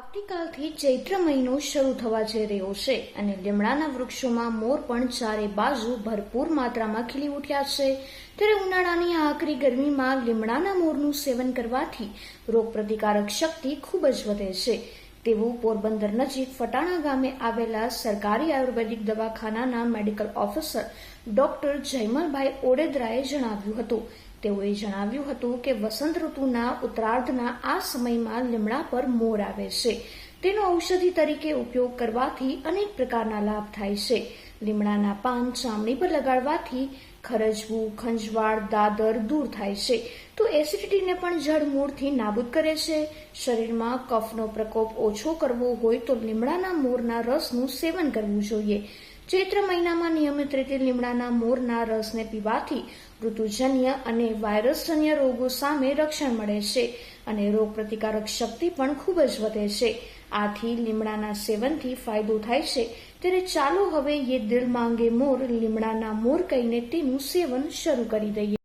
આવતીકાલથી ચૈત્ર મહિનો શરૂ થવા જઈ રહ્યો છે અને લીમડાના વૃક્ષોમાં મોર પણ ચારે બાજુ ભરપૂર માત્રામાં ખીલી ઉઠ્યા છે. ત્યારે ઉનાળાની આ આકરી ગરમીમાં લીમડાના મોરનું સેવન કરવાથી રોગપ્રતિકારક શક્તિ ખૂબ જ વધે છે. તેવું પોરબંદર નજીક ફટાણા ગામે આવેલા સરકારી આયુર્વેદિક દવાખાનાના મેડિકલ ઓફિસર ડોક્ટર જયમલભાઈ ઓડેદરાએ જણાવ્યું હતું. તેઓએ જણાવ્યું હતું કે વસંત ઋતુના ઉત્તરાર્ધના આ સમયમાં લીમડા પર મોર આવે છે. તેનો ઔષધિ તરીકે ઉપયોગ કરવાથી અનેક પ્રકારના લાભ થાય છે. લીમડાના પાન ચામડી પર લગાડવાથી ખરજવું, ખંજવાળ, દાદર દૂર થાય છે. તો એસિડિટીને પણ જડમૂળથી નાબૂદ કરે છે. શરીરમાં કફનો પ્રકોપ ઓછો કરવો હોય તો લીમડાના મોરના રસનું સેવન કરવું જોઈએ. ચૈત્ર મહિનામાં નિયમિત રીતે લીમડાના મોરના રસને પીવાથી ઋતુજન્ય અને વાયરસજન્ય રોગો સામે રક્ષણ મળે છે અને રોગ પ્રતિકારક શક્તિ પણ ખૂબ જ વધે છે. આથી લીમડાના સેવનથી ફાયદો થાય છે. ત્યારે ચાલો હવે યે દિલ માંગે મોર લીમડાના મોર કહીને તેનું સેવન શરૂ કરી દઈએ.